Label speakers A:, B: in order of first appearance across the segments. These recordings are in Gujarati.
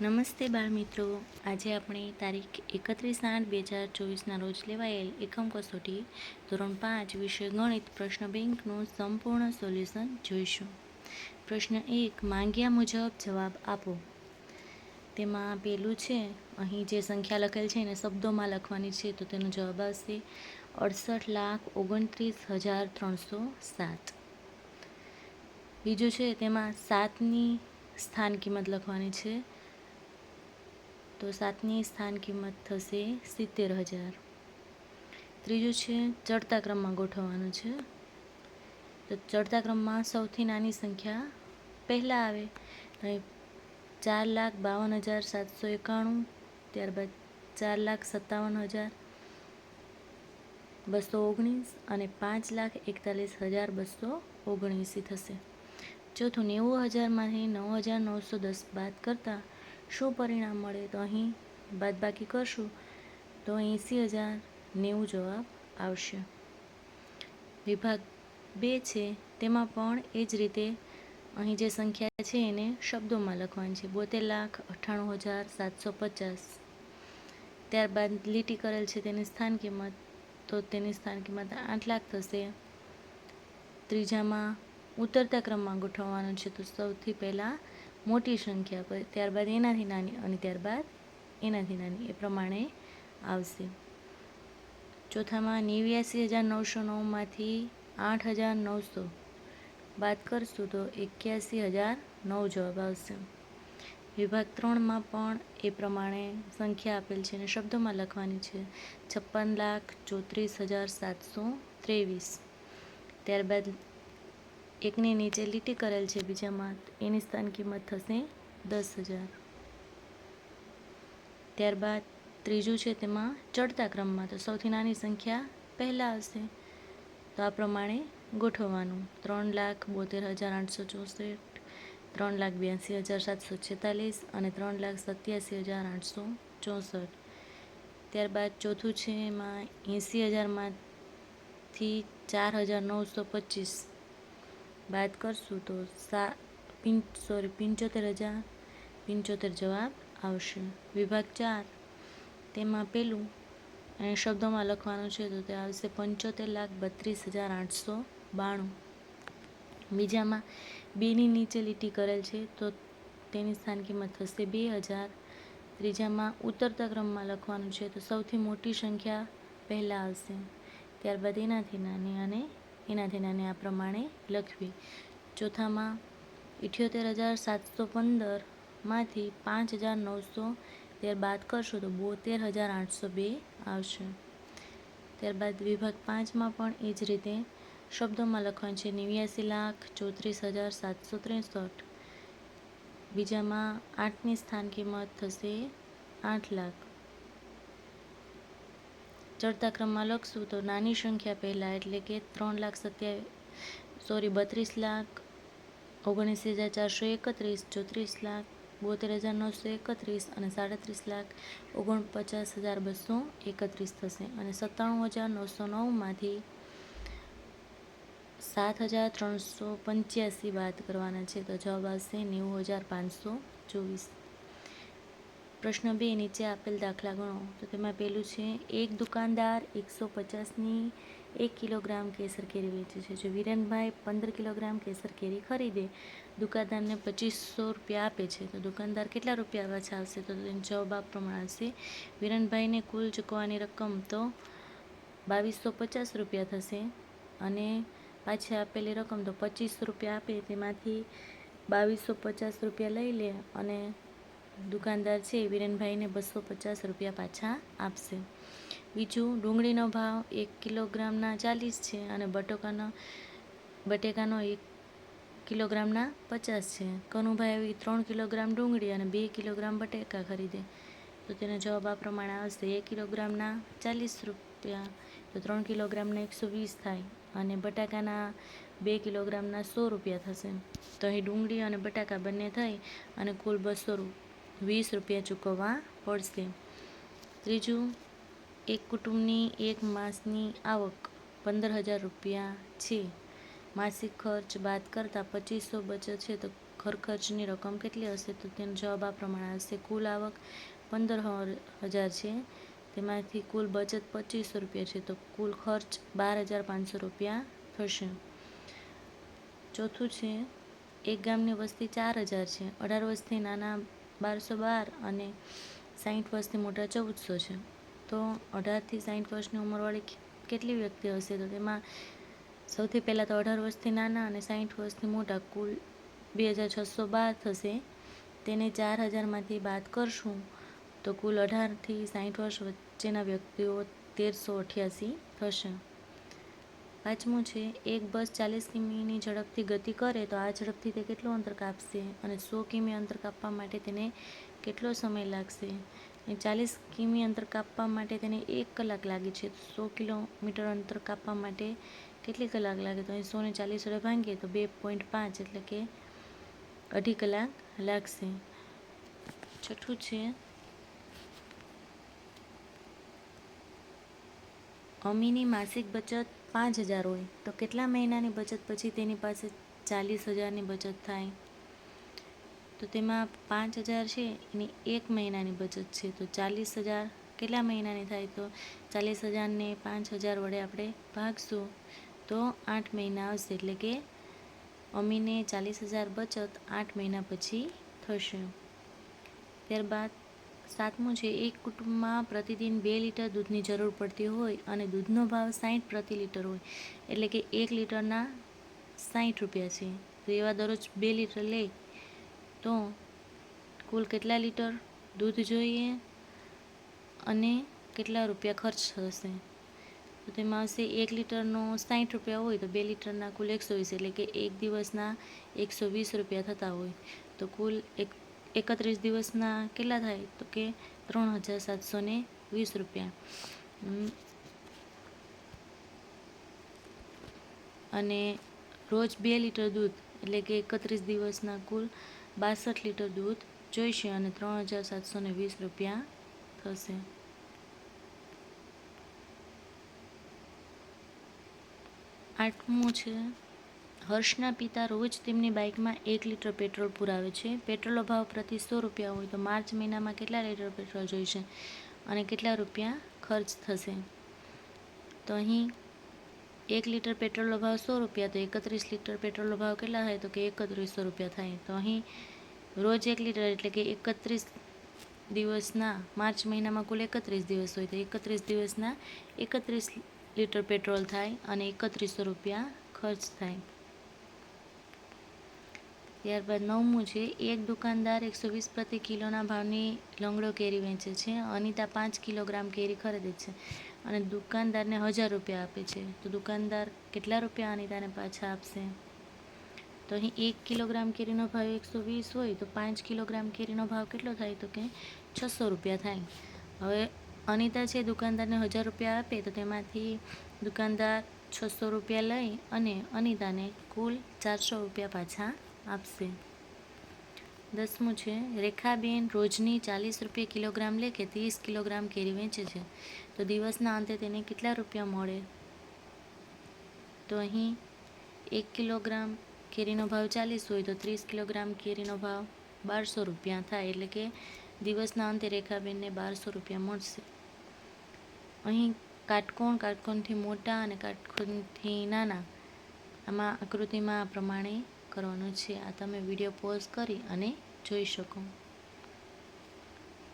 A: નમસ્તે બાળ મિત્રો. આજે આપણે તારીખ એકત્રીસ આઠ બે હજાર ચોવીસના રોજ લેવાયેલ એકમ કસોટી ધોરણ પાંચ વિષય ગણિત પ્રશ્ન બેંકનું સંપૂર્ણ સોલ્યુશન જોઈશું. પ્રશ્ન એક, માંગ્યા મુજબ જવાબ આપો. તેમાં પેલું છે, અહીં જે સંખ્યા લખેલ છે એને શબ્દોમાં લખવાની છે તો તેનો જવાબ આવશે અડસઠ લાખ ઓગણત્રીસ હજાર ત્રણસો સાત. બીજું છે, તેમાં સાતની સ્થાન કિંમત લખવાની છે. તો સાતની સ્થાન કિંમત થશે સિત્તેર હજાર. ત્રીજું છે, ચડતા ક્રમમાં ગોઠવવાનું છે. તો ચડતા ક્રમમાં સૌથી નાની સંખ્યા પહેલાં આવે. ચાર લાખ બાવન હજાર સાતસો એકાણું, ત્યારબાદ ચાર લાખ સત્તાવન હજાર બસો ઓગણીસ અને પાંચ લાખ એકતાલીસ હજાર બસો ઓગણીસી થશે. ચોથું નેવું હજારમાંથી નવ હજાર નવસો દસ બાદ કરતાં શું પરિણામ મળે તો અહીં બાદબાકી કરશું તો એંસી હજાર નેવું જવાબ આવશે. વિભાગ બે છે, તેમાં પણ એ જ રીતે અહીં જે સંખ્યા છે એને શબ્દોમાં લખવાની છે. બોતેર લાખ અઠ્ઠાણું હજાર સાતસો પચાસ. ત્યારબાદ લીટી કરેલ છે તેની સ્થાન કિંમત, તો તેની સ્થાન કિંમત આઠ લાખ થશે. ત્રીજામાં ઉતરતા ક્રમમાં ગોઠવવાનું છે, તો સૌથી પહેલાં મોટી સંખ્યા ત્યારબાદ એનાથી નાની અને ત્યારબાદ એનાથી નાની એ પ્રમાણે આવશે. ચોથામાં નેવ્યાસી હજાર નવસો નવમાંથી આઠ હજાર નવસો બાદ કરશું તો એક્યાસી હજાર નવ જવાબ આવશે. વિભાગ ત્રણમાં પણ એ પ્રમાણે સંખ્યા આપેલ છે અને શબ્દોમાં લખવાની છે. છપ્પન લાખ ચોત્રીસ હજાર સાતસો ત્રેવીસ. ત્યારબાદ એકની નીચે લીટી કરેલ છે, બીજામાં એની સ્થાન કિંમત થશે દસ હજાર. ત્યારબાદ ત્રીજું છે, તેમાં ચડતા ક્રમમાં તો સૌથી નાની સંખ્યા પહેલાં આવશે તો આ પ્રમાણે ગોઠવવાનું. ત્રણ લાખ બોતેર હજાર આઠસો ચોસઠ, ત્રણ લાખ બ્યાસી હજાર સાતસો છેતાલીસ અને ત્રણ લાખ સત્યાસી હજાર આઠસો ચોસઠ. ત્યારબાદ ચોથું છે, એમાં એંસી હજારમાંથી ચાર હજાર નવસો પચીસ. બાદ કરશું તો સા પિં સોરી પંચોતેર હજાર, પંચોતેર જવાબ આવશે. વિભાગ ચાર. તેમાં પેલું અને શબ્દોમાં લખવાનું છે તો તે આવશે પંચોતેર લાખ બત્રીસ હજાર આઠસો બાણું. બીજામાં, બેની નીચે લીટી કરેલ છે તો તેની સ્થાન કિંમત થશે બે હજાર. ત્રીજામાં, ઉતરતા ક્રમમાં લખવાનું છે તો સૌથી મોટી સંખ્યા પહેલાં આવશે. ત્યારબાદ એનાથી નાની અને એનાથી નાની આ પ્રમાણે લખવી. ચોથામાં, ઇઠ્યોતેર હજાર સાતસો પંદરમાંથી પાંચ હજાર નવસો ત્યારબાદ કરશો તો બોતેર હજાર આઠસો બે આવશે. ત્યારબાદ વિભાગ પાંચમાં પણ એ જ રીતે શબ્દોમાં લખવાનું છે, નેવ્યાસી લાખ ચોત્રીસ હજાર સાતસો ત્રેસઠ. બીજામાં, આઠની સ્થાન કિંમત થશે આઠ લાખ. ચડતા ક્રમમાં લખશું તો નાની સંખ્યા પહેલાં એટલે કે ત્રણ લાખ સત્યાવીસ સોરી બત્રીસ લાખ ઓગણીસ હજાર ચારસો એકત્રીસ, ચોત્રીસ લાખ બોતેર હજાર નવસો એકત્રીસ અને સાડત્રીસ લાખ ઓગણપચાસ હજાર બસો એકત્રીસ થશે અને સત્તાણું હજાર નવસો નવમાંથી સાત હજાર ત્રણસો પંચ્યાસી બાદ કરવાના છે તો જવાબ આવશે નેવું હજાર પાંચસો ચોવીસ. પ્રશ્ન બે નીચે આપેલ દાખલા ગણો. તો તેમાં પેલું છે, એક દુકાનદાર એકસો પચાસની એક કિલોગ્રામ કેસર કેરી વેચે છે. જો વિરેનભાઈ પંદર કિલોગ્રામ કેસર કેરી ખરીદે, દુકાનદારને પચીસો રૂપિયા આપે છે. તો દુકાનદાર કેટલા રૂપિયા પાછા આવશે? તો તેનો જવાબ આ પ્રમાણે આવશે, વિરેનભાઈને કુલ ચૂકવવાની રકમ તો બાવીસો પચાસ રૂપિયા થશે અને પાછી આપેલી રકમ તો પચીસો રૂપિયા આપે. તેમાંથી બાવીસો પચાસ રૂપિયા લઈ લે અને દુકાનદાર છે, વિરેનભાઈને બસો પચાસ રૂપિયા પાછા આપશે. બીજું, ડુંગળીનો ભાવ એક કિલોગ્રામના ચાલીસ છે અને બટાકાનો, બટેકાનો એક કિલોગ્રામના પચાસ છે. કનુભાઈ આવી ત્રણ કિલોગ્રામ ડુંગળી અને બે કિલોગ્રામ બટેકા ખરીદે. તો તેનો જવાબ આ પ્રમાણે આવશે, એક કિલોગ્રામના ચાલીસ રૂપિયા. તો ત્રણ કિલોગ્રામના એકસો વીસ થાય અને બટાકાના બે કિલોગ્રામના સો રૂપિયા થશે. તો અહીં ડુંગળી અને બટાકા બંને થઈ અને કુલ બસો વીસ રૂપિયા ચૂકવવા પડશે. ત્રીજું, એક કુટુંબની એક માસની આવક પંદર હજાર રૂપિયા છે. માસિક ખર્ચ બાદ કરતાં પચીસો બચત છે તો ખર્ચની રકમ કેટલી હશે? તો તેનો જવાબ આ પ્રમાણે હશે કુલ આવક પંદર હજાર છે. તેમાંથી કુલ બચત પચીસો રૂપિયા છે તો કુલ ખર્ચ બાર હજાર પાંચસો રૂપિયા થશે. ચોથું છે, એક ગામની વસ્તી ચાર હજાર છે. અઢાર વર્ષથી નાના બારસો બાર અને સાઠ વર્ષથી મોટા ચૌદસો છે. તો અઢારથી સાઠ વર્ષની ઉંમરવાળી કેટલી વ્યક્તિ હશે? તો તેમાં સૌથી પહેલાં તો અઢાર વર્ષથી નાના અને સાઠ વર્ષથી મોટા કુલ બે હજાર છસો બાર થશે. તેને ચાર હજારમાંથી બાદ કરશું તો કુલ અઢારથી સાઠ વર્ષ વચ્ચેના વ્યક્તિઓ તેરસો અઠ્યાસી થશે. પાંચમું છે, એક બસ ચાલીસ કિમીની ઝડપથી ગતિ કરે તો આ ઝડપથી તે કેટલું અંતર કાપશે અને સો કિમી અંતર કાપવા માટે તેને કેટલો સમય લાગશે? ચાલીસ કિમી અંતર કાપવા માટે તેને એક કલાક લાગે છે. સો કિલોમીટર અંતર કાપવા માટે કેટલી કલાક લાગે? તો અહીં સોને ચાલીસ વડે ભાંગીએ તો બે પોઈન્ટ પાંચ એટલે કે અઢી કલાક લાગશે. છઠ્ઠું છે, અમીની માસિક બચત પાંચ હજાર હોય, તો કેટલા મહિનાની બચત પછી તેની પાસે ચાલીસ હજારની બચત થાય? તો તેમાં પાંચ હજાર છે એની એક મહિનાની બચત છે, તો ચાલીસ હજાર. કેટલા મહિનાની થાય તો? ચાલીસ હજારને પાંચ હજાર વડે આપણે ભાગશું. તો આઠ મહિના આવશે, એટલે કે અમીને ચાલીસ હજાર બચત આઠ મહિના પછી થશે. ત્યારબાદ સાતમું છે, એક કુટુંબમાં પ્રતિદિન બે લીટર દૂધની જરૂર પડતી હોય અને દૂધનો ભાવ સાઠ પ્રતિ લીટર હોય. એટલે કે એક લીટરના સાઠ રૂપિયા છે. તો એવા દરરોજ બે લીટર લે, તો કુલ કેટલા લીટર દૂધ જોઈએ અને કેટલા રૂપિયા ખર્ચ થશે? તો તેમાં આવશે એક લીટરનો સાઠ રૂપિયા હોય, તો બે લીટરના કુલ એકસો વીસ, એટલે કે એક દિવસના એકસો વીસ રૂપિયા થતા હોય. તો કુલ એક એકત્રીસ દિવસના કેટલા થાય? તો કે ત્રણ હજાર સાતસો ને વીસ રૂપિયા. અને રોજ બે લીટર દૂધ, એટલે કે એકત્રીસ દિવસના કુલ બાસઠ લીટર દૂધ જોઈશે અને ત્રણ હજાર સાતસો ને વીસ રૂપિયા થશે. આઠમું છે હર્ષના પિતા રોજ તેમની બાઇકમાં એક લીટર પેટ્રોલ પુરાવે છે. પેટ્રોલનો ભાવ પ્રતિ સો રૂપિયા હોય તો માર્ચ મહિનામાં કેટલા લીટર પેટ્રોલ જોઈશે અને કેટલા રૂપિયા ખર્ચ થશે? તો અહીં એક લીટર પેટ્રોલનો ભાવ સો રૂપિયા, તો એકત્રીસ લીટર પેટ્રોલનો ભાવ કેટલા થાય? તો કે એકત્રીસો રૂપિયા થાય. તો અહીં રોજ એક લીટર એટલે કે એકત્રીસ દિવસના, માર્ચ મહિનામાં કુલ એકત્રીસ દિવસ હોય તો એકત્રીસ દિવસના એકત્રીસ લીટર પેટ્રોલ થાય અને એકત્રીસો રૂપિયા ખર્ચ થાય. ત્યારબાદ નવમું છે, એક દુકાનદાર એકસો વીસ પ્રતિ કિલોના ભાવની લંગડો કેરી વેચે છે, અનિતા પાંચ કિલોગ્રામ કેરી ખરીદે છે અને દુકાનદારને હજાર રૂપિયા આપે છે. તો દુકાનદાર કેટલા રૂપિયા અનિતાને પાછા આપશે? તો અહીં એક કિલોગ્રામ કેરીનો ભાવ એકસો વીસ હોય તો પાંચ કિલોગ્રામ કેરીનો ભાવ કેટલો થાય તો કે છસો રૂપિયા થાય. હવે અનિતા છે દુકાનદારને હજાર રૂપિયા આપે તો તેમાંથી દુકાનદાર છસો રૂપિયા લઈ અને અનિતાને કુલ ચારસો રૂપિયા પાછા આપશે. દસમું છે, રેખાબેન રોજની ચાલીસ રૂપિયા કિલોગ્રામ લે કે ત્રીસ કિલોગ્રામ કેરી વેચે છે. તો દિવસના અંતે તેને કેટલા રૂપિયા મળે? તો અહીં એક કિલોગ્રામ કેરીનો ભાવ ચાલીસ હોય તો ત્રીસ કિલોગ્રામ કેરીનો ભાવ બારસો રૂપિયા થાય એટલે કે દિવસના અંતે રેખાબેનને બારસો રૂપિયા મળશે. અહીં કાટકોણ, કાટકોણથી મોટા અને કાટકોણથી નાના. આમાં આકૃતિમાં આ પ્રમાણે કરવાનું છે. આ તમે વીડિયો પોઝ કરી અને જોઈ શકો.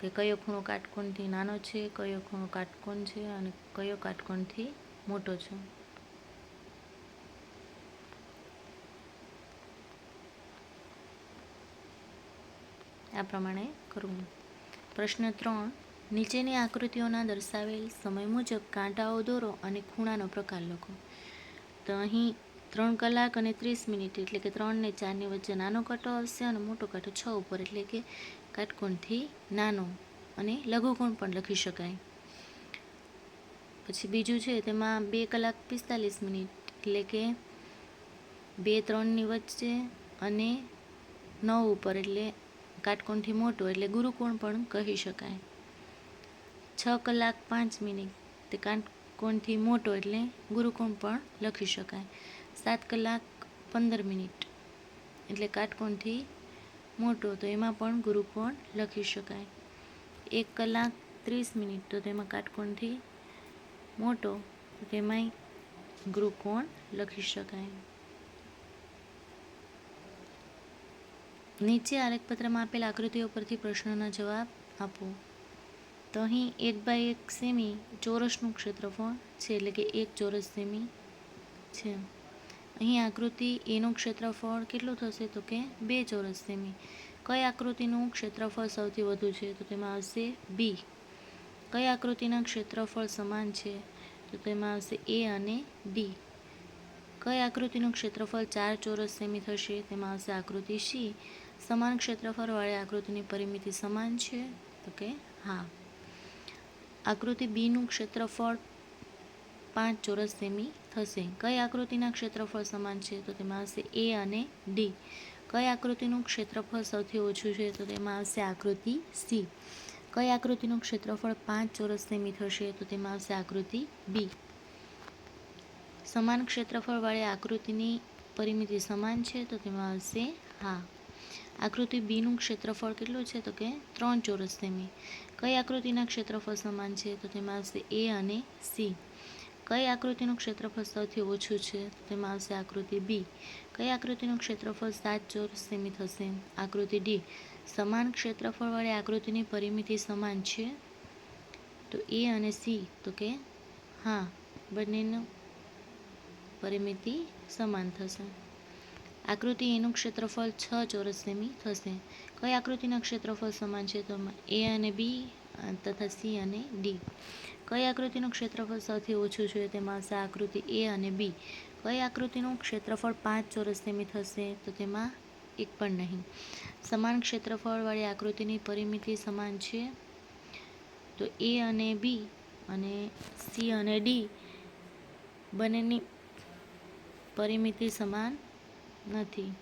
A: કે કયો ખૂણો કાટકોણથી નાનો છે, કયો ખૂણો કાટકોણ છે અને કયો કાટકોણથી મોટો છે. આ પ્રમાણે કરવું પ્રશ્ન ત્રણ. નીચેની આકૃતિઓના દર્શાવેલ સમય મુજબ કાંટાઓ દોરો અને ખૂણાનો પ્રકાર લખો. તો અહીં ત્રણ કલાક અને ત્રીસ મિનિટ એટલે કે ત્રણને ચારની વચ્ચે નાનો કાંટો આવશે અને મોટો કાંટો છ ઉપર એટલે કે કાટકોણથી નાનો અને લઘુકોણ પણ લખી શકાય. પછી બીજું છે તેમાં બે કલાક પિસ્તાલીસ મિનિટ એટલે કે બે ત્રણની વચ્ચે અને નવ ઉપર એટલે કાટકોણથી મોટો એટલે ગુરુકોણ પણ કહી શકાય. છ કલાક પાંચ મિનિટ તે કાટકોણથી મોટો એટલે ગુરુકોણ પણ લખી શકાય. સાત કલાક પંદર મિનિટ. એટલે કાટકોણથી મોટો તો એમાં પણ ગુરુકોણ લખી શકાય. એક કલાક ત્રીસ મિનિટ તો તેમાં કાટકોણથી મોટો તેમાંય ગુરુકોણ લખી શકાય. નીચે આલેખપત્રમાં આપેલ આકૃતિઓ પરથી પ્રશ્નોના જવાબ આપો. તો અહીં એક બાય એક સેમી ચોરસનું ક્ષેત્રફળ છે, એટલે કે એક ચોરસ સેમી છે. અહીં આકૃતિ એનું ક્ષેત્રફળ કેટલું થશે તો કે બે ચોરસ સેમી. કઈ આકૃતિનું ક્ષેત્રફળ સૌથી વધુ છે તો તેમાં આવશે બી કઈ આકૃતિના ક્ષેત્રફળ સમાન છે તો તેમાં આવશે એ અને ડી કઈ આકૃતિનું ક્ષેત્રફળ ચાર ચોરસ સેમી થશે તેમાં આવશે આકૃતિ સી સમાન ક્ષેત્રફળવાળી આકૃતિની પરિમિતિ સમાન છે તો કે હા. આકૃતિ બીનું ક્ષેત્રફળ પાંચ ચોરસ સેમી થશે. કઈ આકૃતિના ક્ષેત્રફળ સમાન છે? તો તેમાં આવશે એ અને ડી. કઈ આકૃતિનું ક્ષેત્રફળ સૌથી ઓછું છે? તો તેમાં આવશે આકૃતિ સી. કઈ આકૃતિનું ક્ષેત્રફળ પાંચ ચોરસ સેમી થશે? તો તેમાં આવશે આકૃતિ બી. સમાન ક્ષેત્રફળવાળી આકૃતિની પરિમિતિ સમાન છે? તો તેમાં આવશે હા. આકૃતિ બીનું ક્ષેત્રફળ કેટલું છે? તો કે ત્રણ ચોરસ સેમી. કઈ આકૃતિના ક્ષેત્રફળ સમાન છે? તો તેમાં આવશે એ અને સી. કઈ આકૃતિનું ક્ષેત્રફળ સૌથી ઓછું છે? તેમાં આવશે આકૃતિ બી કઈ આકૃતિનું ક્ષેત્રફળ સાત ચોરસ સેમી થશે આકૃતિ ડી સમાન ક્ષેત્રફળવાળી આકૃતિની પરિમિતિ સમાન છે? તો એ અને સી તો કે હા, બંનેનું પરિમિતિ સમાન થશે. આકૃતિ એનું ક્ષેત્રફળ છ ચોરસ સેમી થશે કઈ આકૃતિના ક્ષેત્રફળ સમાન છે? તો એ અને બી તથા સી અને ડી કઈ આકૃતિનું ક્ષેત્રફળ સૌથી ઓછું છે? તેમાં આવશે આકૃતિ એ અને બી. કઈ આકૃતિનું ક્ષેત્રફળ પાંચ ચોરસ સેમી થશે તો તેમાં એક પણ નહીં. સમાન ક્ષેત્રફળવાળી આકૃતિની પરિમિતિ સમાન છે. તો એ અને બી અને સી અને ડી બંનેની પરિમિતિ સમાન નથી.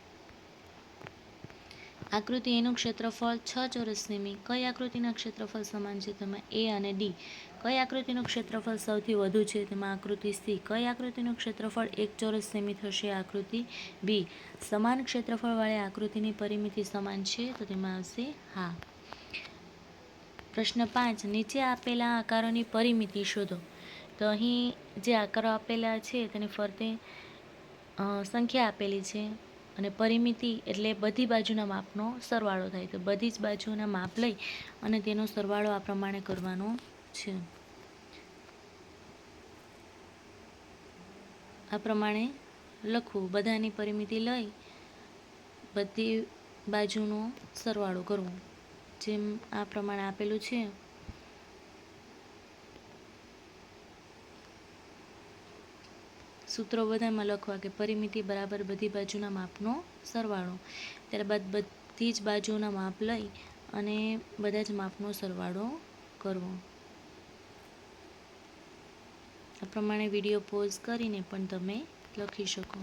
A: આકૃતિ એનું ક્ષેત્રફળ છ ચોરસ સેમી. કઈ આકૃતિના ક્ષેત્રફળ સમાન છે? તેમાં એ અને ડી. કઈ આકૃતિનું ક્ષેત્રફળ સૌથી વધુ છે? તેમાં આકૃતિ સી. કઈ આકૃતિનું ક્ષેત્રફળ એક ચોરસ સેમી થશે? આકૃતિ બી. સમાન ક્ષેત્રફળવાળી આકૃતિની પરિમિતિ સમાન છે? તો તેમાં આવશે હા. પ્રશ્ન પાંચ. નીચે આપેલા આકારોની પરિમિતિ શોધો. તો અહીં જે આકારો આપેલા છે, તેની ફરતે સંખ્યા આપેલી છે અને પરિમિતિ એટલે બધી બાજુના માપનો સરવાળો થાય. તો બધી જ બાજુના માપ લઈ અને તેનો સરવાળો આ પ્રમાણે કરવાનો છે. આ પ્રમાણે લખવું, બધાની પરિમિતિ લઈ બધી બાજુનો સરવાળો કરવો. જેમ આ પ્રમાણે આપેલું છે. સૂત્રો બધામાં લખવા કે પરિમિતિ બરાબર બધી બાજુના માપનો સરવાળો. ત્યારબાદ બધી જ બાજુના માપ લઈ અને બધા જ માપનો સરવાળો કરવો. આ પ્રમાણે વીડિયો પોઝ કરીને પણ તમે લખી શકો.